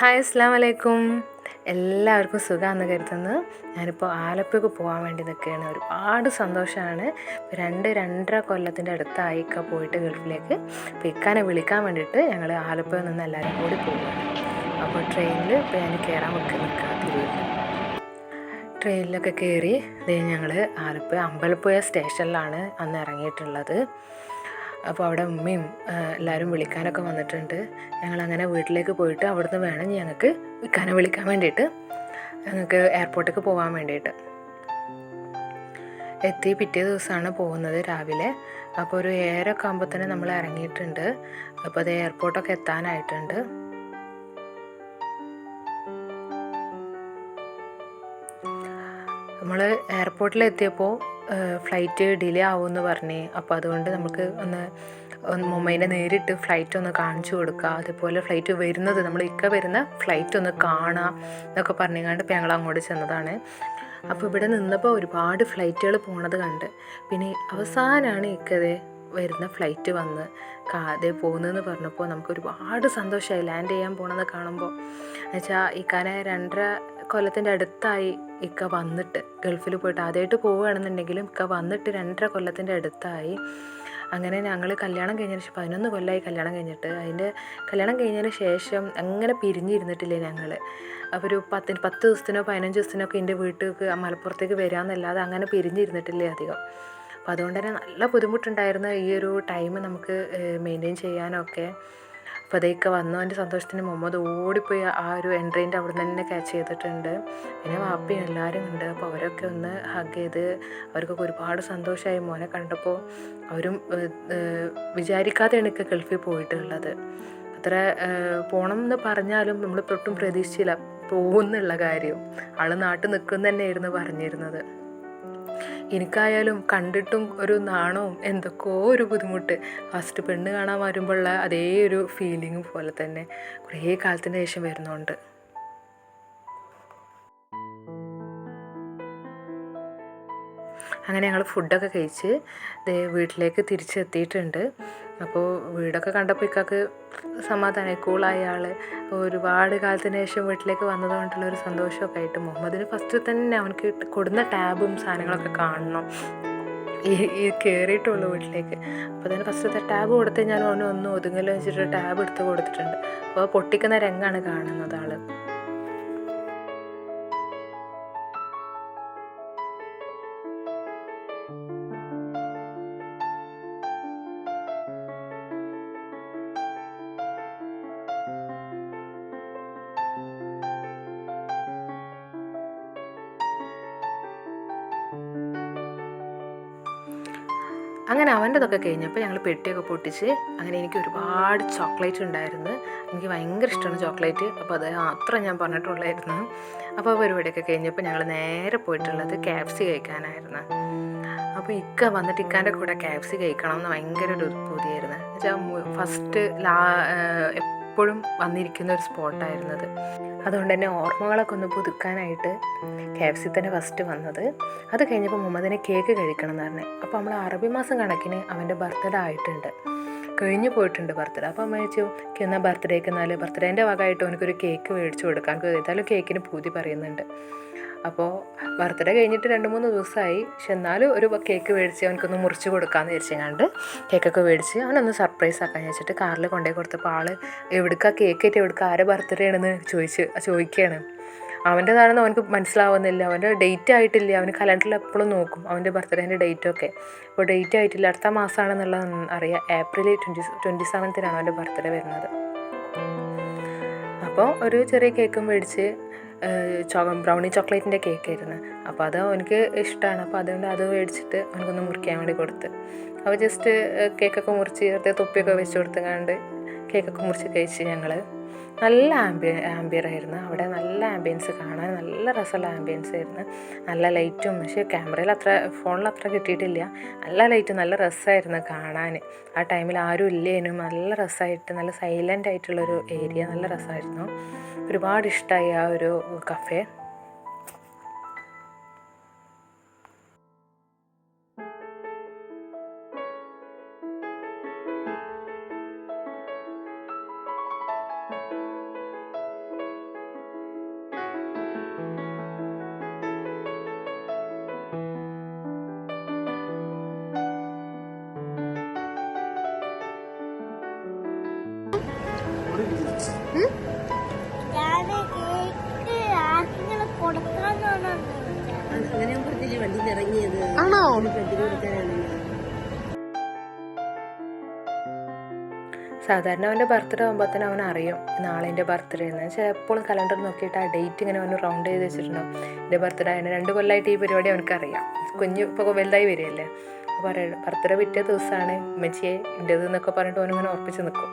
Hi അസ്സാം വലൈക്കും എല്ലാവർക്കും സുഖമാണെന്ന് കരുതുന്നു. ഞാനിപ്പോൾ ആലപ്പുഴക്ക് പോകാൻ വേണ്ടി നിൽക്കുകയാണ് ഒരുപാട് സന്തോഷമാണ് രണ്ട് രണ്ടര കൊല്ലത്തിന്റെ അടുത്ത ആയിക്ക പോയിട്ട് ഗൾഫിലേക്ക്. അപ്പോൾ ഇക്കാനെ വിളിക്കാൻ വേണ്ടിയിട്ട് ഞങ്ങൾ ആലപ്പുഴ നിന്ന് എല്ലാവരും കൂടി പോവുകയാണ്. അപ്പോൾ ട്രെയിനിൽ ഇപ്പോൾ ഞാൻ കയറാൻ വെക്കാൻ നിൽക്കുക ട്രെയിനിലൊക്കെ കയറി ഞങ്ങൾ ആലപ്പുഴ അമ്പലപ്പുഴ സ്റ്റേഷനിലാണ് അന്ന് ഇറങ്ങിയിട്ടുള്ളത്. അപ്പോൾ അവിടെ ഉമ്മയും എല്ലാവരും വിളിക്കാനൊക്കെ വന്നിട്ടുണ്ട്. ഞങ്ങൾ അങ്ങനെ വീട്ടിലേക്ക് പോയിട്ട് അവിടുന്ന് വേണം ഞങ്ങൾക്ക് വിൽക്കാനെ വിളിക്കാൻ വേണ്ടിയിട്ട്. ഞങ്ങൾക്ക് എയർപോർട്ടിലേക്ക് പോകാൻ വേണ്ടിയിട്ട്. എത്തി പിറ്റേ ദിവസമാണ് പോകുന്നത് രാവിലെ. അപ്പോൾ ഒരു ഏഴരൊക്കെ ആകുമ്പോൾ തന്നെ നമ്മൾ ഇറങ്ങിയിട്ടുണ്ട്. അപ്പോൾ അത് എയർപോർട്ടൊക്കെ എത്താനായിട്ടുണ്ട്. നമ്മൾ എയർപോർട്ടിൽ എത്തിയപ്പോൾ ഫ്ലൈറ്റ് ഡിലേ ആവുമെന്ന് പറഞ്ഞ്. അപ്പോൾ അതുകൊണ്ട് നമുക്ക് ഒന്ന് മുംബൈനെ നേരിട്ട് ഫ്ലൈറ്റ് ഒന്ന് കാണിച്ചു കൊടുക്കുക അതുപോലെ ഫ്ലൈറ്റ് വരുന്നത് നമ്മൾ ഇക്ക വരുന്ന ഫ്ലൈറ്റ് ഒന്ന് കാണാം എന്നൊക്കെ പറഞ്ഞുകൊണ്ട് ഇപ്പം ഞങ്ങൾ അങ്ങോട്ട് ചെന്നതാണ്. അപ്പോൾ ഇവിടെ നിന്നപ്പോൾ ഒരുപാട് ഫ്ലൈറ്റുകൾ പോണത് കണ്ട്. പിന്നെ അവസാനമാണ് ഇക്കതേ വരുന്ന ഫ്ലൈറ്റ് വന്ന് കാതെ പോകുന്നതെന്ന് പറഞ്ഞപ്പോൾ നമുക്ക് ഒരുപാട് സന്തോഷമായി ലാൻഡ് ചെയ്യാൻ പോണത് കാണുമ്പോൾ എന്നുവെച്ചാൽ ഇക്കാനെ രണ്ടര കൊല്ലത്തിന്റെ അടുത്തായി ഇക്ക വന്നിട്ട് ഗൾഫിൽ പോയിട്ട് ആദ്യമായിട്ട് പോവുകയാണെന്നുണ്ടെങ്കിലും ഇക്ക വന്നിട്ട് രണ്ടര കൊല്ലത്തിന്റെ അടുത്തായി. അങ്ങനെ ഞങ്ങൾ കല്യാണം കഴിഞ്ഞതിന് ശേഷം പതിനൊന്ന് കൊല്ലമായി കല്യാണം കഴിഞ്ഞിട്ട്. അതിന്റെ കല്യാണം കഴിഞ്ഞതിന് ശേഷം അങ്ങനെ പിരിഞ്ഞിരുന്നിട്ടില്ലേ ഞങ്ങൾ അപ്പോൾ ഒരു പത്തിന് പത്ത് ദിവസത്തിനോ പതിനഞ്ച് ദിവസത്തിനോ ഒക്കെ എന്റെ വീട്ടിലേക്ക് മലപ്പുറത്തേക്ക് വരാമെന്നല്ലാതെ അങ്ങനെ പിരിഞ്ഞിരുന്നിട്ടില്ലേ അധികം. അപ്പോൾ അതുകൊണ്ട് തന്നെ നല്ല ബുദ്ധിമുട്ടുണ്ടായിരുന്നു ഈ ഒരു ടൈം നമുക്ക് മെയിന്റെയിൻ ചെയ്യാനൊക്കെ. അപ്പോൾ അതൊക്കെ വന്നു. എന്റെ സന്തോഷത്തിന് മുഹമ്മദ് ഓടിപ്പോയി ആ ഒരു എൻട്രീന്റെ അവിടെ നിന്ന് തന്നെ ക്യാച്ച് ചെയ്തിട്ടുണ്ട്. പിന്നെ വാപ്പയും എല്ലാവരും ഉണ്ട്. അപ്പോൾ അവരൊക്കെ ഒന്ന് ഹഗ് ചെയ്ത് അവർക്കൊക്കെ ഒരുപാട് സന്തോഷമായി മോനെ കണ്ടപ്പോൾ അവരും വിചാരിക്കാതെയാണ് ഒക്കെ ഗൾഫിൽ പോയിട്ടുള്ളത്. അത്ര പോകണം പോണം എന്ന് പറഞ്ഞാലും നമ്മൾ ഒട്ടും പ്രതീക്ഷിച്ചില്ല. പോകുന്നുള്ള കാര്യം. ആൾ നാട്ടിൽ നിൽക്കുന്ന തന്നെയായിരുന്നു പറഞ്ഞിരുന്നത്. എനിക്കായാലും കണ്ടിട്ടും ഒരു നാണവും എന്തൊക്കെയോ ഒരു ബുദ്ധിമുട്ട്. ഫസ്റ്റ് പെണ്ണ് കാണാൻ വരുമ്പോഴുള്ള അതേ ഒരു ഫീലിംഗ് പോലെ തന്നെ കുറേ കാലത്തിന് ശേഷം വരുന്നുണ്ട്. അങ്ങനെ ഞങ്ങൾ ഫുഡൊക്കെ കഴിച്ച് ദേ വീട്ടിലേക്ക് തിരിച്ചെത്തിയിട്ടുണ്ട്. അപ്പോൾ വീടൊക്കെ കണ്ടപ്പോൾ ഇക്കാക്ക് സമാധാനമായി കൂളായ ആൾ ഒരുപാട് കാലത്തിന് ശേഷം വീട്ടിലേക്ക് വന്നതുകൊണ്ടുള്ള ഒരു സന്തോഷമൊക്കെ ആയിട്ട് മുഹമ്മദിന് ഫസ്റ്റ് തന്നെ അവനക്ക് കൊടുന്ന ടാബും സാധനങ്ങളൊക്കെ കാണണം. ഈ ഈ കയറിയിട്ടുള്ളൂ വീട്ടിലേക്ക്. അപ്പോൾ തന്നെ ഫസ്റ്റത്തെ ടാബ് കൊടുത്ത് ഞാൻ അവന് ഒന്ന് ഒതുങ്ങല്ലോ വെച്ചിട്ട് ടാബ് എടുത്ത് കൊടുത്തിട്ടുണ്ട്. അപ്പോൾ പൊട്ടിക്കുന്ന രംഗമാണ് കാണുന്നത് ആൾ. അങ്ങനെ അവന്റെതൊക്കെ കഴിഞ്ഞപ്പോൾ ഞങ്ങൾ പെട്ടിയൊക്കെ പൊട്ടിച്ച് അങ്ങനെ എനിക്ക് ഒരുപാട് ചോക്ലേറ്റ് ഉണ്ടായിരുന്നു. എനിക്ക് ഭയങ്കര ഇഷ്ടമാണ് ചോക്ലേറ്റ്. അപ്പോൾ അത് അത്ര ഞാൻ പറഞ്ഞിട്ടുള്ളായിരുന്നു. അപ്പോൾ പരിപാടിയൊക്കെ കഴിഞ്ഞപ്പോൾ ഞങ്ങൾ നേരെ പോയിട്ടുള്ളത് ക്യാപ്സി കഴിക്കാനായിരുന്നു. അപ്പോൾ ഇക്ക വന്നിട്ട് ഇക്കാന്റെ കൂടെ ക്യാപ്സി കഴിക്കണം എന്ന് ഭയങ്കര ഒരു പൂതിയായിരുന്നു എന്നുവെച്ചാൽ ഫസ്റ്റ് ലാ എപ്പോഴും വന്നിരിക്കുന്ന ഒരു സ്പോട്ടായിരുന്നത് അതുകൊണ്ട് തന്നെ ഓർമ്മകളൊക്കെ ഒന്ന് പുതുക്കാനായിട്ട് കെ എഫ് സി തന്നെ ഫസ്റ്റ് വന്നത്. അത് കഴിഞ്ഞപ്പോൾ മുഹമ്മദിനെ കേക്ക് കഴിക്കണം എന്ന് പറഞ്ഞു. അപ്പോൾ നമ്മൾ അറബി മാസം കണക്കിന് അവന്റെ ബർത്ത്ഡേ ആയിട്ടുണ്ട്. കഴിഞ്ഞു പോയിട്ടുണ്ട് ബർത്ത്ഡേ അപ്പോൾ അമ്മ ചോദിച്ചു എന്നാൽ ബർത്ത്ഡേക്ക് എന്നാൽ ബർത്ത്ഡേന്റെ ഭാഗമായിട്ട് അവനക്കൊരു കേക്ക് മേടിച്ചു കൊടുക്കാൻ. ഏതായാലും കേക്കിന് പൂതി പറയുന്നുണ്ട്. അപ്പോൾ ബർത്ത്ഡേ കഴിഞ്ഞിട്ട് രണ്ട് മൂന്ന് ദിവസമായി പക്ഷെ എന്നാലും ഒരു കേക്ക് മേടിച്ച് അവനക്കൊന്ന് മുറിച്ച് കൊടുക്കാമെന്ന് വിചാരിച്ചെങ്ങാണ്ട് കേക്കൊക്കെ മേടിച്ച് അവനൊന്ന് സർപ്രൈസ് ആക്കാൻ വെച്ചിട്ട് കാറിൽ കൊണ്ടുപോയി കൊടുത്തപ്പോൾ ആൾ എവിടുക്കാ കേക്ക് ആയിട്ട് എവിടുക്ക ആരെ ബർത്ത്ഡേ ആണെന്ന് ചോദിച്ച് ചോദിക്കുകയാണ് അവന്റെതാണെന്ന് അവനക്ക് മനസ്സിലാവുന്നില്ല. അവന്റെ ഡേറ്റ് ആയിട്ടില്ല. അവൻ കലണ്ടറിൽ എപ്പോഴും നോക്കും അവന്റെ ബർത്ത്ഡേന്റെ ഡേറ്റൊക്കെ അപ്പോൾ ഡേറ്റ് ആയിട്ടില്ല. അടുത്ത മാസമാണെന്നുള്ളത് അറിയാം. ഏപ്രിൽ ട്വന്റി ട്വന്റി സെവൻത്തിനാണ് അവന്റെ ബർത്ത്ഡേ വരുന്നത്. അപ്പോൾ ഒരു ചെറിയ കേക്കും മേടിച്ച് ബ്രൗണി ചോക്ലേറ്റിന്റെ കേക്കായിരുന്നു അപ്പോൾ അത് എനിക്ക് ഇഷ്ടമാണ് അപ്പോൾ അതുകൊണ്ട് അത് മേടിച്ചിട്ട് അവനക്കൊന്ന് മുറിക്കാൻ വേണ്ടി കൊടുത്ത്. അപ്പോൾ ജസ്റ്റ് കേക്കൊക്കെ മുറിച്ച് ചേർത്ത് തൊപ്പിയൊക്കെ വെച്ച് കൊടുത്തുകൊണ്ട് കേക്കൊക്കെ മുറിച്ച് കഴിച്ച് ഞങ്ങൾ നല്ല ആംബിയ ആംബിയർ ആയിരുന്നു. അവിടെ നല്ല ആംബിയൻസ് കാണാൻ നല്ല രസമുള്ള ആംബിയൻസ് ആയിരുന്നു. നല്ല ലൈറ്റും പക്ഷേ ക്യാമറയിൽ അത്ര ഫോണിൽ അത്ര കിട്ടിയിട്ടില്ല. നല്ല ലൈറ്റ് നല്ല രസമായിരുന്നു കാണാൻ. ആ ടൈമിൽ ആരും ഇല്ലേനും. നല്ല രസമായിട്ട് നല്ല സൈലന്റ് ആയിട്ടുള്ളൊരു ഏരിയ നല്ല രസമായിരുന്നു ഒരുപാട് ഇഷ്ടമായി ആ ഒരു കഫേ ഞാൻ വണ്ടിയിൽ ഇറങ്ങിയത് ആണോ സാധാരണ അവന്റെ ബർത്ത്ഡേ ആകുമ്പോൾ തന്നെ അവൻ അറിയും നാളെ എന്റെ ബർത്ത്ഡേ എന്ന് വെച്ചാൽ എപ്പോഴും കലണ്ടർ നോക്കിയിട്ട് ആ ഡേറ്റ് ഇങ്ങനെ അവന് റൗണ്ട് ചെയ്ത് വെച്ചിട്ടുണ്ടാവും. എന്റെ ബർത്ത്ഡേ ആയതിന് രണ്ട് കൊല്ലമായിട്ട് ഈ പരിപാടി അവനക്ക് അറിയാം കുഞ്ഞ് ഇപ്പോൾ വലുതായി വരികയല്ലേ. അപ്പോൾ പറയണം ബർത്ത്ഡേ പിറ്റേ ദിവസമാണ് ഉമ്മച്ചിയെ എന്റേത് എന്നൊക്കെ പറഞ്ഞിട്ട് അവനിങ്ങനെ ഉറപ്പിച്ച് നിൽക്കും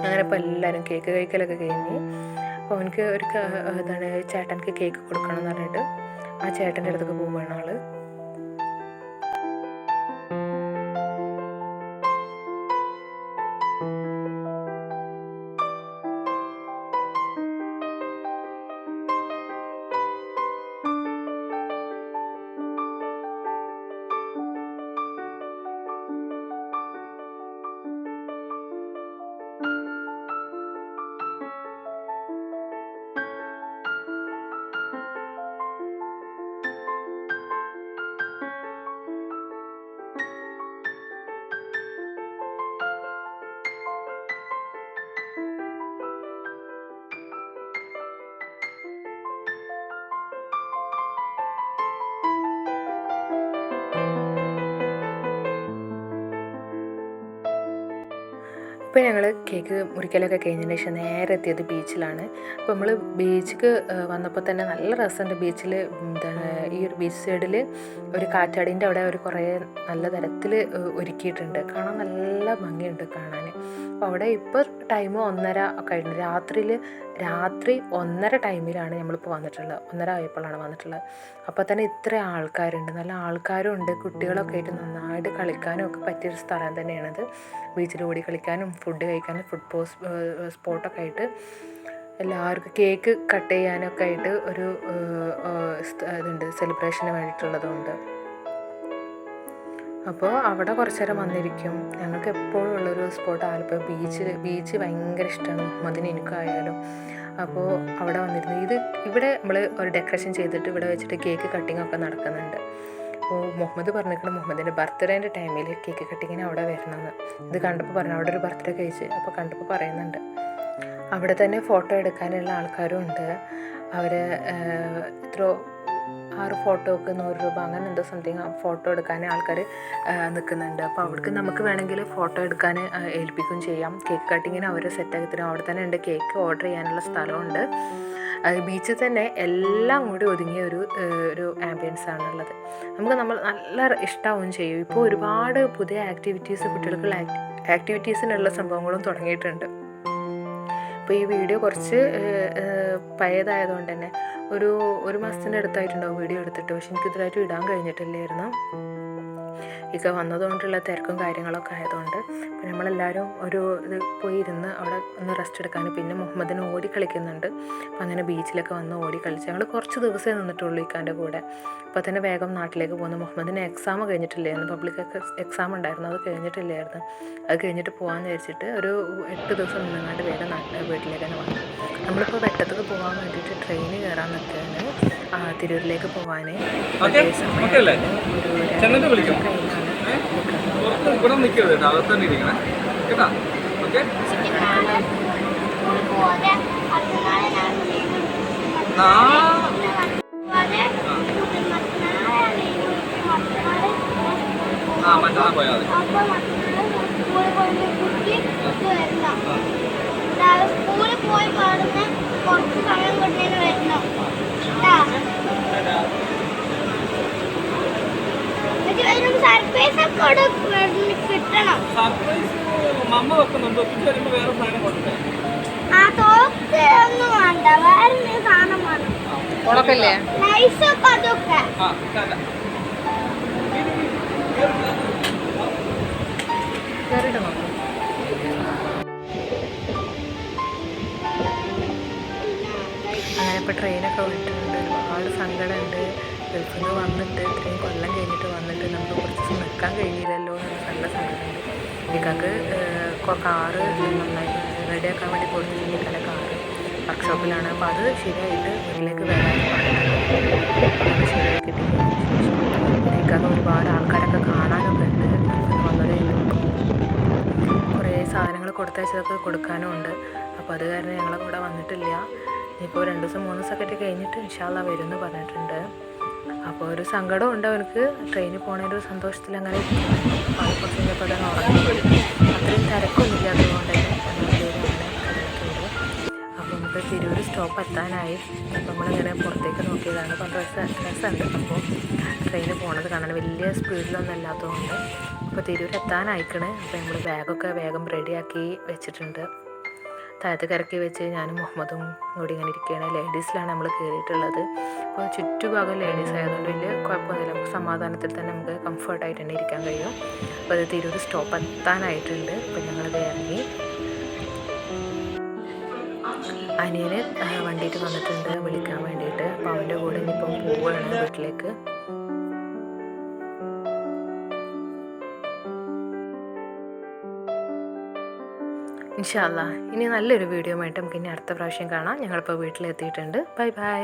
അങ്ങനെ ഇപ്പോൾ എല്ലാവരും കേക്ക് കഴിക്കലൊക്കെ കഴിഞ്ഞ് അവനക്ക് ഒരു എന്താണ് ചേട്ടനക്ക് കേക്ക് കൊടുക്കണം എന്ന് പറഞ്ഞിട്ട് ആ ചേട്ടന്റെ അടുത്തേക്ക് പോവുകയാണ് ആൾ. ഇപ്പോൾ ഞങ്ങൾ കേക്ക് മുറിക്കലൊക്കെ കഴിഞ്ഞതിന് ശേഷം നേരെ എത്തിയത് ബീച്ചിലാണ്. അപ്പോൾ നമ്മൾ ബീച്ചിക്ക് വന്നപ്പോൾ തന്നെ നല്ല രസമുണ്ട്. ബീച്ചിൽ എന്താണ് ഈ ഒരു ബീച്ച് സൈഡിൽ ഒരു കാറ്റാടിന്റെ അവിടെ ഒരു കുറേ നല്ല തരത്തിൽ ഒരുക്കിയിട്ടുണ്ട്. കാണാൻ നല്ല ഭംഗിയുണ്ട് കാണാൻ. അപ്പോൾ അവിടെ ഇപ്പോൾ ടൈം ഒന്നര കഴിഞ്ഞു രാത്രിയിൽ രാത്രി ഒന്നര ടൈമിലാണ് നമ്മളിപ്പോൾ വന്നിട്ടുള്ളത്. ഒന്നര ആയപ്പോഴാണ് വന്നിട്ടുള്ളത്. അപ്പോൾ തന്നെ ഇത്ര ആൾക്കാരുണ്ട്. നല്ല ആൾക്കാരും ഉണ്ട്. കുട്ടികളൊക്കെ ആയിട്ട് നന്നായിട്ട് കളിക്കാനും ഒക്കെ പറ്റിയൊരു സ്ഥലം തന്നെയാണത്. ബീച്ചിൽ ഓടി കളിക്കാനും ഫുഡ് കഴിക്കാനും ഫുഡ് പോസ് സ്പോട്ടൊക്കെ ആയിട്ട് എല്ലാവർക്കും കേക്ക് കട്ട് ചെയ്യാനൊക്കെ ആയിട്ട് ഒരു ഇതുണ്ട്. സെലിബ്രേഷന് വേണ്ടിയിട്ടുള്ളതുണ്ട് അപ്പോൾ അവിടെ കുറച്ച് നേരം വന്നിരിക്കും. ഞങ്ങൾക്ക് എപ്പോഴും ഉള്ളൊരു സ്പോട്ട് ആലപ്പുഴ ബീച്ച് ബീച്ച് ഭയങ്കര ഇഷ്ടമാണ്. മുഹമ്മദിന് എനിക്കായാലും. അപ്പോൾ അവിടെ വന്നിരുന്നു. ഇത് ഇവിടെ നമ്മൾ ഒരു ഡെക്കറേഷൻ ചെയ്തിട്ട് ഇവിടെ വെച്ചിട്ട് കേക്ക് കട്ടിംഗ് ഒക്കെ നടക്കുന്നുണ്ട്. അപ്പോൾ മുഹമ്മദ് പറഞ്ഞിരിക്കണം മുഹമ്മദിന്റെ ബർത്ത്ഡേന്റെ ടൈമിൽ കേക്ക് കട്ടിങ്ങിന് അവിടെ വരണമെന്ന്. ഇത് കണ്ടപ്പോൾ പറഞ്ഞു അവിടെ ഒരു ബർത്ത്ഡേ കഴിച്ച്. അപ്പോൾ കണ്ടപ്പോൾ പറയുന്നുണ്ട്. അവിടെ തന്നെ ഫോട്ടോ എടുക്കാനുള്ള ആൾക്കാരും ഉണ്ട്. അവർ എത്ര ആറ് ഫോട്ടോക്ക് നൂറ് രൂപ അങ്ങനെ എന്തോ സംതിങ് ഫോട്ടോ എടുക്കാൻ ആൾക്കാർ നിൽക്കുന്നുണ്ട് അപ്പോൾ അവിടേക്ക് നമുക്ക് വേണമെങ്കിൽ ഫോട്ടോ എടുക്കാൻ ഏൽപ്പിക്കും ചെയ്യാം. കേക്ക് കട്ടിങ്ങിന് അവർ സെറ്റാക്കി തരും. അവിടെ തന്നെ ഉണ്ട് കേക്ക് ഓർഡർ ചെയ്യാനുള്ള സ്ഥലമുണ്ട്. ബീച്ചിൽ തന്നെ എല്ലാം കൂടി ഒതുങ്ങിയ ഒരു ഒരു ആംബിയൻസ് ആണുള്ളത് നമുക്ക് നമ്മൾ നല്ല ഇഷ്ടമാവുകയും ചെയ്യും. ഇപ്പോൾ ഒരുപാട് പുതിയ ആക്ടിവിറ്റീസ് കുട്ടികൾക്കുള്ള ആക്ടിവിറ്റീസിനുള്ള സംഭവങ്ങളും തുടങ്ങിയിട്ടുണ്ട്. അപ്പോൾ ഈ വീഡിയോ കുറച്ച് പഴയതായതുകൊണ്ട് തന്നെ ഒരു ഒരു മാസത്തിന്റെ അടുത്തായിട്ടുണ്ടാവും വീഡിയോ എടുത്തിട്ട്. പക്ഷെ എനിക്ക് ഇതിലായിട്ട് ഇടാൻ കഴിഞ്ഞിട്ടില്ലായിരുന്നു. ഇക്ക വന്നതുകൊണ്ടുള്ള തിരക്കും കാര്യങ്ങളൊക്കെ ആയതുകൊണ്ട് അപ്പോൾ നമ്മളെല്ലാവരും ഒരു ഇത് പോയി ഇരുന്ന് അവിടെ ഒന്ന് റെസ്റ്റ് എടുക്കാൻ പിന്നെ മുഹമ്മദിന് ഓടി കളിക്കുന്നുണ്ട്. അപ്പോൾ അങ്ങനെ ബീച്ചിലൊക്കെ വന്ന് ഓടി കളിച്ച് ഞങ്ങൾ കുറച്ച് ദിവസമേ നിന്നിട്ടുള്ളൂ ഇക്കാന്റെ കൂടെ. അപ്പോൾ തന്നെ വേഗം നാട്ടിലേക്ക് പോകുന്നു മുഹമ്മദിന് എക്സാം കഴിഞ്ഞിട്ടില്ലായിരുന്നു. പബ്ലിക് എക്സാം ഉണ്ടായിരുന്നു. അത് കഴിഞ്ഞിട്ടില്ലായിരുന്നു. അത് കഴിഞ്ഞിട്ട് പോകാമെന്ന് വിചാരിച്ചിട്ട് ഒരു എട്ട് ദിവസം നിന്നങ്ങാണ്ട് വേഗം നാട്ടിലെ വീട്ടിലേക്ക് തന്നെ വന്നു. നമ്മളിപ്പോൾ വെട്ടത്തേക്ക് പോകാൻ വേണ്ടിയിട്ട് ട്രെയിന് കയറാൻ നിൽക്കുകയാണ് തിരൂരിലേക്ക് ഇവിടെ നിൽക്കരുത് കേട്ടോ അകത്ത് തന്നെ ഇരിക്കണേ. കേട്ടാ? ഓക്കെ? ആ മറ്റന്നാൾ പോയാൽ മതി അപ്പൊ മറ്റന്നാളെ സ്കൂളിൽ പോയി കുട്ടി ഇത് വരണം സ്കൂളിൽ പോയി പാടുന്ന കുറച്ച് സമയം കൊണ്ടേന് വരണം സർപ്രൈസ് ഒക്കെ ഇവിടെ വന്ന് കിട്ടണം സർപ്രൈസ് മമ്മ വെക്കുന്നുണ്ട് ഒത്തിരി വരുമ്പോൾ വേറെ സാധനം കൊണ്ടുവരേ ആ തോക്ക് ഒന്നും വേണ്ട വേറെ എന്തെങ്കിലും അങ്ങനെ ഇപ്പോൾ ട്രെയിനൊക്കെ വിട്ടിട്ടുണ്ട്. ഒരുപാട് സങ്കടമുണ്ട്. ഗൾഫിൽ നിന്ന് വന്നിട്ട് ഇത്രയും കൊല്ലം കഴിഞ്ഞിട്ട് വന്നിട്ട് നമുക്ക് കുറച്ച് നിൽക്കാൻ കഴിയില്ലല്ലോ എന്നുള്ള നല്ല സങ്കടമുണ്ട് ഇക്കാക്ക് കാറ് നന്നായി റെഡിയാക്കാൻ വേണ്ടി കൊടുത്തിട്ടുണ്ട് കാറ് വർക്ക്ഷോപ്പിലാണ്. അപ്പോൾ അത് ശരിയായിട്ട് മുന്നിലേക്ക് അത് ശരിയായി ശേഷം ഇക്കാക്ക് ഒരുപാട് ആൾക്കാരൊക്കെ കാണാനൊക്കെ ഉണ്ട്. വന്നത് കുറേ സാധനങ്ങൾ കൊടുത്തയച്ചതൊക്കെ കൊടുക്കാനും ഉണ്ട്. അപ്പോൾ അത് കാരണം ഞങ്ങൾ ഇവിടെ വന്നിട്ടില്ല. ഇപ്പോൾ രണ്ട് ദിവസം മൂന്ന് ദിവസമൊക്കെ കഴിഞ്ഞിട്ട് ഇൻഷാല്ല വരും എന്ന് പറഞ്ഞിട്ടുണ്ട്. അപ്പോൾ ഒരു സങ്കടം ഉണ്ട് അവനക്ക് ട്രെയിനിൽ പോണതിന്റെ ഒരു സന്തോഷത്തിൽ അങ്ങനെ ഉറങ്ങിപ്പോയി അത്രയും തിരക്കൊന്നുമില്ല അതുകൊണ്ട് തന്നെ അപ്പോൾ നമുക്ക് തിരൂർ സ്റ്റോപ്പ് എത്താനായി. നമ്മളിങ്ങനെ പുറത്തേക്ക് നോക്കിയതാണ്. അപ്പോൾ ഡ്രസ്സ് ഡ്രസ്സുണ്ട് അപ്പോൾ ട്രെയിനിൽ പോണത് കാണാൻ വലിയ സ്പീഡിലൊന്നും അല്ലാത്തതുകൊണ്ട് അപ്പോൾ തിരൂർ എത്താനായിക്കണ്. അപ്പോൾ നമ്മൾ ബാഗൊക്കെ വേഗം റെഡിയാക്കി വെച്ചിട്ടുണ്ട്. താഴത്ത് ഇറക്കി വെച്ച് ഞാനും മുഹമ്മദും കൂടി ഇങ്ങനെ ഇരിക്കുകയാണ്. ലേഡീസിലാണ് നമ്മൾ കയറിയിട്ടുള്ളത് അപ്പോൾ ചുറ്റുഭാഗം ലേഡീസ് ആയതുകൊണ്ട് വലിയ കുഴപ്പമൊന്നുമില്ല. നമുക്ക് സമാധാനത്തിൽ തന്നെ നമുക്ക് കംഫർട്ടായിട്ട് തന്നെ ഇരിക്കാൻ കഴിയും. അപ്പോൾ അത് തിരൂർ സ്റ്റോപ്പ് എത്താനായിട്ടുണ്ട്. അപ്പോൾ ഞങ്ങളത് ഇറങ്ങി. അനിയന് വണ്ടിയിട്ട് വന്നിട്ടുണ്ട്. വിളിക്കാൻ വേണ്ടിയിട്ട്. അപ്പോൾ അവന്റെ കൂടെ ഇനിയിപ്പം പോവുകയാണ് വീട്ടിലേക്ക്. ഇൻഷാല്ല ഇനി നല്ലൊരു വീഡിയോ ആയിട്ട് നമുക്ക് ഇനി അടുത്ത പ്രാവശ്യം കാണാം. ഞങ്ങളിപ്പോൾ വീട്ടിലെത്തിയിട്ടുണ്ട്. Bye bye.